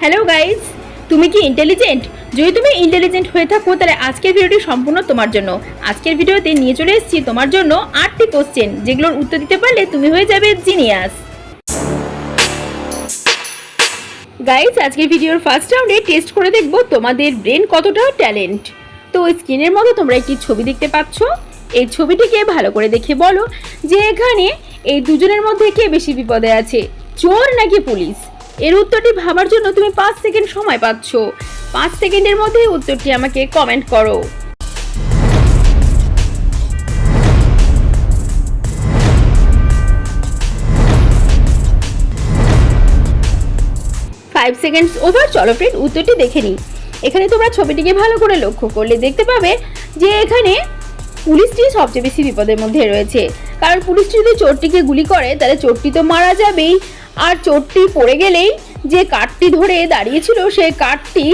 Hello guys তুমি কি intelligent যদি তুমি ইন্টেলিজেন্ট হয়ে থাকো, তাহলে আজকের ভিডিওটি সম্পূর্ণ তোমার জন্য। আজকের ভিডিওতে নিয়ে চলে এসেছি তোমার জন্য আটটি কোশ্চেন যেগুলোর উত্তর দিতে পারলে তুমি হয়ে যাবে জিনিয়াস গাইজ আজকের ভিডিওর ফার্স্ট রাউন্ডে টেস্ট করে দেখব তোমাদের ব্রেন কতটা ট্যালেন্ট তো স্ক্রিনের মধ্যে তোমরা একটি ছবি দেখতে পাচ্ছ। এই ছবিটিকে ভালো করে দেখে বলো যে এখানে এই দুজনের মধ্যে কে বেশি বিপদে আছে, চোর নাকি পুলিশ? এর উত্তরটি ভাবার জন্য তুমি পাঁচ সেকেন্ড সময় পাচ্ছ। পাঁচ সেকেন্ডের মধ্যে উত্তরটি আমাকে কমেন্ট করো। ফাইভ সেকেন্ডস ওভার চলো ফ্রেন্ড উত্তরটি দেখে নিই। এখানে তোমরা ছবিটিকে ভালো করে লক্ষ্য করলে দেখতে পাবে যে এখানে পুলিশটি সবচেয়ে বেশি বিপদের মধ্যে রয়েছে। কারণ পুলিশটি যদি চোরটিকে গুলি করে, তাহলে চোরটি তো মারা যাবেই। আর চোরটি পড়ে গেলেই যে কাঠটি ধরে দাঁড়িয়েছিল সেই কাঠটি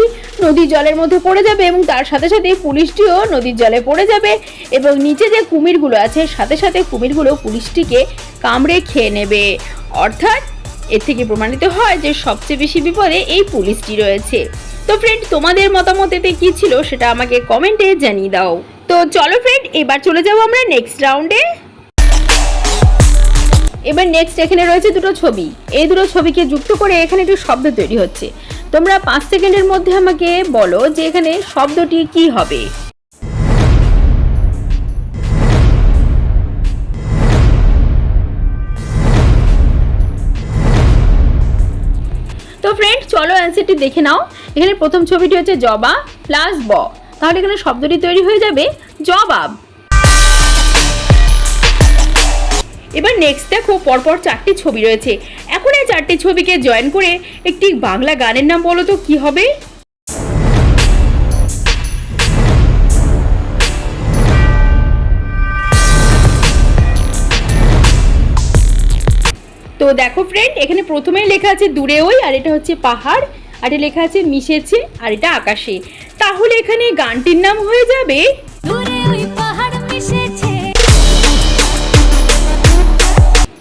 নদীর জলের মধ্যে পড়ে যাবে এবং তার সাথে সাথে পুলিশটিও নদীর জলে পড়ে যাবে এবং নিচে যে কুমিরগুলো আছে, সাথে সাথে কুমিরগুলো পুলিশটিকে কামড়ে খেয়ে নেবে। অর্থাৎ এর থেকে প্রমাণিত হয় যে সবচেয়ে বেশি বিপদে এই পুলিশটি রয়েছে। তো ফ্রেন্ড তোমাদের মতামত এতে কি ছিল সেটা আমাকে কমেন্টে জানিয়ে দাও। তো চলো ফ্রেন্ড এবার চলে যাব আমরা নেক্সট রাউন্ডে এবার নেক্সট এখানে রয়েছে দুটো ছবি। এই দুটো ছবিকে যুক্ত করে এখানে একটু শব্দ তৈরি হচ্ছে। তোমরা পাঁচ সেকেন্ডের মধ্যে আমাকে বলো যে এখানে শব্দটি কি হবে। তো ফ্রেন্ড চলো অ্যান্সারটি দেখে নাও। এখানে প্রথম ছবিটি হচ্ছে জবা প্লাস ব। তাহলে এখানে শব্দটি তৈরি হয়ে যাবে জবাব। এবার নেক্সট দেখো, পরপর চারটি ছবি রয়েছে। এখন এই চারটি ছবিকে জয়েন করে একটি বাংলা গানের নাম বলো তো, কি হবে? তো দেখো ফ্রেন্ড এখানে প্রথমেই লেখা আছে দূরে ওই, আর এটা হচ্ছে পাহাড়, আর এটা লেখা আছে মিশেছে, আর এটা আকাশে। তাহলে এখানে গানটির নাম হয়ে যাবে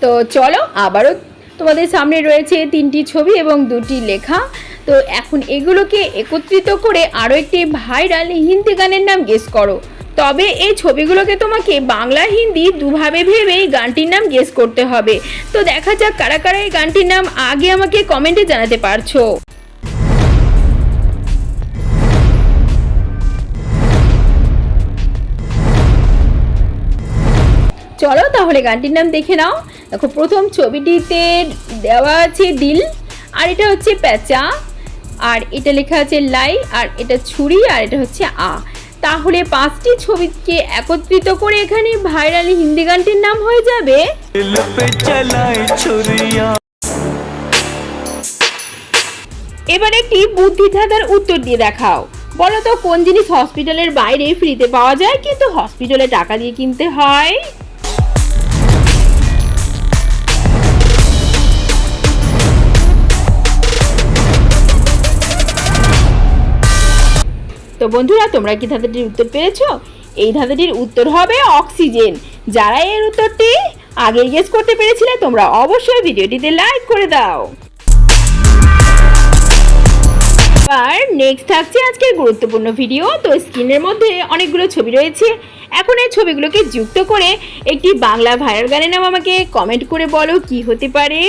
তো চলো, আবারও তোমাদের সামনে রয়েছে তিনটি ছবি এবং দুটি লেখা। তো এখন এগুলোকে একত্রিত করে আরও একটি ভাইরাল হিন্দি গানের নাম গেস করো। তবে এই ছবিগুলোকে তোমাকে বাংলা, হিন্দি দুভাবে ভেবেই গানটির নাম গেস করতে হবে। তো দেখা যাক কারা কারা এই গানটির নাম আগে আমাকে কমেন্টে জানাতে পারছ। চলো তাহলে গানটির নাম দেখে নাও। দেখো, প্রথম ছবিটিতে দেওয়া আছে দিল, আর এটা হচ্ছে প্যাঁচা, আর এটা লেখা আছে লাই, আর এটা ছুরি, আর এটা হচ্ছে আ। তাহলে পাঁচটি ছবিকে একত্রিত করে এখানে ভাইরাল হিন্দি গানটির নাম হয়ে যাবে এবার একটি বুদ্ধি থাকার উত্তর দিয়ে দেখাও। বলো তো, কোন জিনিস হসপিটালের বাইরে ফ্রিতে পাওয়া যায়? কিন্তু হসপিটালে টাকা দিয়ে কিনতে হয়। তো বন্ধুরা, তোমরা কি ধাঁধাটির উত্তর পেয়েছ? এই ধাঁধাটির উত্তর হবে অক্সিজেন। যারা এর উত্তরটি আগে গেস করতে পেরেছিলে, তোমরা অবশ্যই ভিডিওটিতে লাইক করে দাও। আর নেক্সট থাকছে আজকের গুরুত্বপূর্ণ ভিডিও তো স্ক্রিনের মধ্যে অনেকগুলো ছবি রয়েছে। এখন এই ছবিগুলোকে যুক্ত করে একটি বাংলা ভাইরাল গানের নাম আমাকে কমেন্ট করে বলো, কি হতে পারে?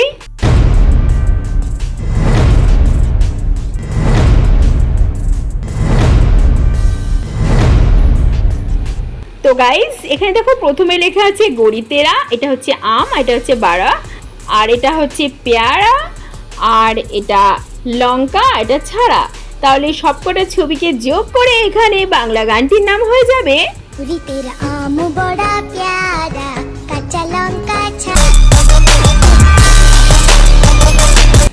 তো গাইস এখানে দেখো প্রথমে লেখা আছে গড়িতেরা এটা হচ্ছে আম এটা হচ্ছে বাড়া আর এটা হচ্ছে পেয়ারা আর এটা লঙ্কা এটা ছাড়া। তাহলে সবকটা ছবিকে যোগ করে এখানে বাংলা গানটির নাম হয়ে যাবে। পুরি তেরা আম বড়া প্যারা কাঁচা লঙ্কা ছা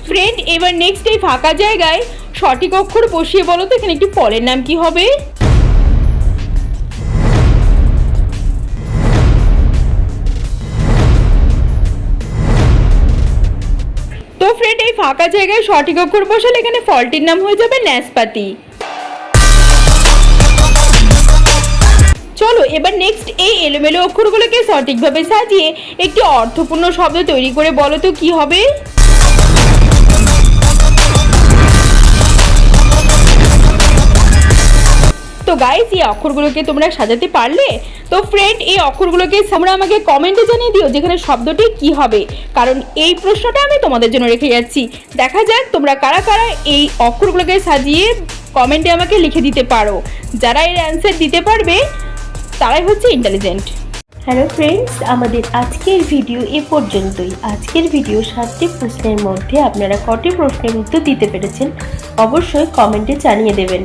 ফ্রেন্ড এবার নেক্সট এই ফাঁকা জায়গায় সঠিক অক্ষর বসিয়ে বলো তো এখানে একটি ফলের নাম কি হবে? ফাঁকা জায়গায় সঠিক অক্ষর বসালে এখানে ফলটির নাম হয়ে যাবে ন্যাসপাতি। চলো, এবার নেক্সট এই এলোমেলো অক্ষরগুলোকে সঠিকভাবে সাজিয়ে একটি অর্থপূর্ণ শব্দ তৈরি করে বলো তো কি হবে? তো গাইস এই অক্ষরগুলোকে তোমরা সাজাতে পারলে? তো ফ্রেন্ড এই অক্ষরগুলোকে তোমরা আমাকে কমেন্টে জানিয়ে দিও যেখানে শব্দটি কি হবে। কারণ এই প্রশ্নটা আমি তোমাদের জন্য রেখে যাচ্ছি। দেখা যাক তোমরা কারা কারা এই অক্ষরগুলোকে সাজিয়ে কমেন্টে আমাকে লিখে দিতে পারো। যারা এর অ্যান্সার দিতে পারবে, তারাই হচ্ছে ইন্টেলিজেন্ট হ্যালো ফ্রেন্ডস আমাদের আজকের ভিডিও এ পর্যন্তই। আজকের ভিডিও সাতটি প্রশ্নের মধ্যে আপনারা কটি প্রশ্নের উত্তর দিতে পেরেছেন, অবশ্যই কমেন্টে জানিয়ে দেবেন।